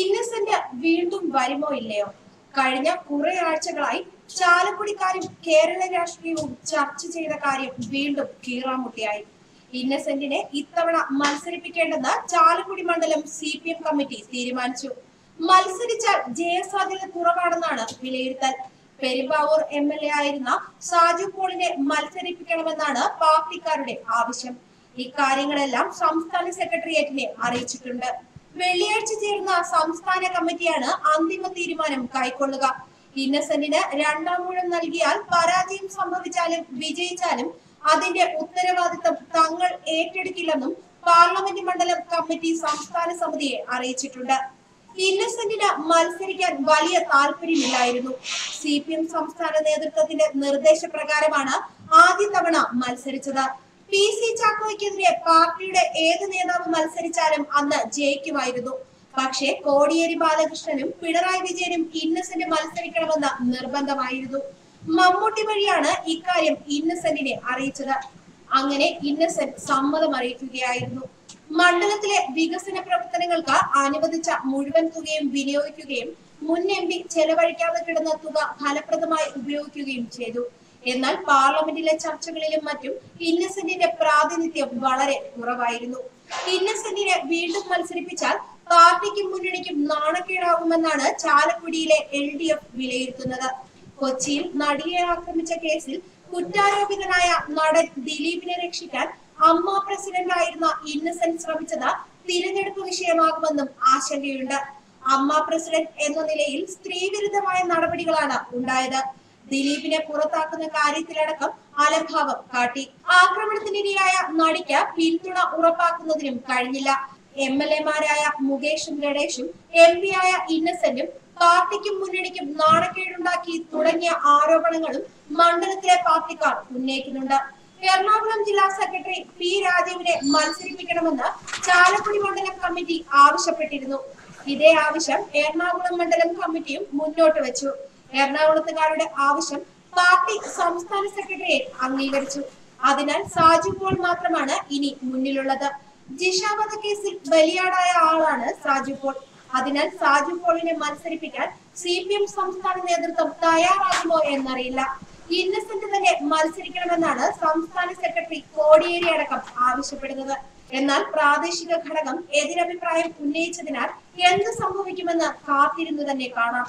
ഇന്നസെന്റ് വീണ്ടും വരുമോ ഇല്ലയോ? കഴിഞ്ഞ കുറെ ആഴ്ചകളായി ചാലക്കുടിക്കാരും കേരള രാഷ്ട്രീയവും ചർച്ച ചെയ്ത കാര്യം വീണ്ടും കീറാമുട്ടിയായി. ഇന്നസെന്റിനെ ഇത്തവണ മത്സരിപ്പിക്കേണ്ടെന്ന് ചാലക്കുടി മണ്ഡലം സി പി എം കമ്മിറ്റി തീരുമാനിച്ചു. മത്സരിച്ചാൽ ജയസാധ്യത കുറവാണെന്നാണ് വിലയിരുത്തൽ. പെരുമ്പാവൂർ എം എൽ എ ആയിരുന്ന സാജു പോളിനെ മത്സരിപ്പിക്കണമെന്നാണ് പാർട്ടിക്കാരുടെ ആവശ്യം. ഇക്കാര്യങ്ങളെല്ലാം സംസ്ഥാന സെക്രട്ടേറിയറ്റിനെ അറിയിച്ചിട്ടുണ്ട്. വെള്ളിയാഴ്ച ചേർന്ന സംസ്ഥാന കമ്മിറ്റിയാണ് അന്തിമ തീരുമാനം കൈക്കൊള്ളുക. ഇന്നസെന്റിന് രണ്ടാം മൂഴം നൽകിയാൽ പരാജയം സംഭവിച്ചാലും വിജയിച്ചാലും അതിന്റെ ഉത്തരവാദിത്തം തങ്ങൾ ഏറ്റെടുക്കില്ലെന്നും പാർലമെന്റ് മണ്ഡലം കമ്മിറ്റി സംസ്ഥാന സമിതിയെ അറിയിച്ചിട്ടുണ്ട്. ഇന്നസെന്റിന് മത്സരിക്കാൻ വലിയ താല്പര്യമില്ലായിരുന്നു. സി പി എം സംസ്ഥാന നേതൃത്വത്തിന്റെ നിർദ്ദേശപ്രകാരമാണ് ആദ്യ തവണ മത്സരിച്ചത്. പി സി ചാക്കോയ്ക്കെതിരെ പാർട്ടിയുടെ ഏത് നേതാവ് മത്സരിച്ചാലും അന്ന് ജയിക്കുമായിരുന്നു. പക്ഷേ കോടിയേരി ബാലകൃഷ്ണനും പിണറായി വിജയനും ഇന്നസെന്റ് മത്സരിക്കണമെന്ന് നിർബന്ധമായിരുന്നു. മമ്മൂട്ടി വഴിയാണ് ഇക്കാര്യം ഇന്നസെന്റിനെ അറിയിച്ചത്. അങ്ങനെ ഇന്നസെന്റ് സമ്മതം അറിയിക്കുകയായിരുന്നു. മണ്ഡലത്തിലെ വികസന പ്രവർത്തനങ്ങൾക്ക് അനുവദിച്ച മുഴുവൻ തുകയും വിനിയോഗിക്കുകയും മുൻ എം പി ചെലവഴിക്കാതെ കിടന്ന തുക ഫലപ്രദമായി ഉപയോഗിക്കുകയും ചെയ്തു. എന്നാൽ പാർലമെന്റിലെ ചർച്ചകളിലും മറ്റും ഇന്നസെന്റിന്റെ പ്രാതിനിധ്യം വളരെ കുറവായിരുന്നു. ഇന്നസെന്റിനെ വീണ്ടും മത്സരിപ്പിച്ചാൽ പാർട്ടിക്കും മുന്നണിക്കും നാണക്കേടാകുമെന്നാണ് ചാലക്കുടിയിലെ എൽ ഡി എഫ് വിലയിരുത്തുന്നത്. കൊച്ചിയിൽ നടിയെ ആക്രമിച്ച കേസിൽ കുറ്റാരോപിതനായ നടൻ ദിലീപിനെ രക്ഷിക്കാൻ അമ്മ പ്രസിഡന്റ് ആയിരുന്ന ഇന്നസെന്റ് ശ്രമിച്ചത് തിരഞ്ഞെടുപ്പ് വിഷയമാകുമെന്നും ആശങ്കയുണ്ട്. അമ്മ പ്രസിഡന്റ് എന്ന നിലയിൽ സ്ത്രീവിരുദ്ധമായ നടപടികളാണ് ഉണ്ടായത്. ദിലീപിനെ പുറത്താക്കുന്ന കാര്യത്തിലടക്കം അലംഭാവം കാട്ടി. ആക്രമണത്തിനിരയായ നടിക്ക് പിന്തുണ ഉറപ്പാക്കുന്നതിനും കഴിഞ്ഞില്ല. എം എൽ എമാരായ മുകേഷും ഗണേഷും എം പി ആയ ഇന്നസെന്റും പാർട്ടിക്കും മുന്നണിക്കും നാണക്കേടുണ്ടാക്കി തുടങ്ങിയ ആരോപണങ്ങളും മണ്ഡലത്തിലെ പാർട്ടിക്കാർ ഉന്നയിക്കുന്നുണ്ട്. എറണാകുളം ജില്ലാ സെക്രട്ടറി പി രാജീവിനെ മത്സരിപ്പിക്കണമെന്ന് ചാലക്കുടി മണ്ഡലം കമ്മിറ്റി ആവശ്യപ്പെട്ടിരുന്നു. ഇതേ ആവശ്യം എറണാകുളം മണ്ഡലം കമ്മിറ്റിയും മുന്നോട്ട് വെച്ചു. എറണാകുളത്തുകാരുടെ ആവശ്യം പാർട്ടി സംസ്ഥാന സെക്രട്ടേറിയറ്റ് അംഗീകരിച്ചു. അതിനാൽ സാജു പോൾ മാത്രമാണ് ഇനി മുന്നിലുള്ളത്. ജിഷ കേസിൽ ബലിയാടായ ആളാണ് സാജു പോൾ. അതിനാൽ സാജു പോളിനെ മത്സരിപ്പിക്കാൻ സി പി എം സംസ്ഥാന നേതൃത്വം തയ്യാറാകുമോ എന്നറിയില്ല. ഇന്നസെന്റ് തന്നെ മത്സരിക്കണമെന്നാണ് സംസ്ഥാന സെക്രട്ടറി കോടിയേരി അടക്കം ആവശ്യപ്പെടുന്നത്. എന്നാൽ പ്രാദേശിക ഘടകം എതിരഭിപ്രായം ഉന്നയിച്ചതിനാൽ എന്ത് സംഭവിക്കുമെന്ന് കാത്തിരുന്നു തന്നെ കാണാം.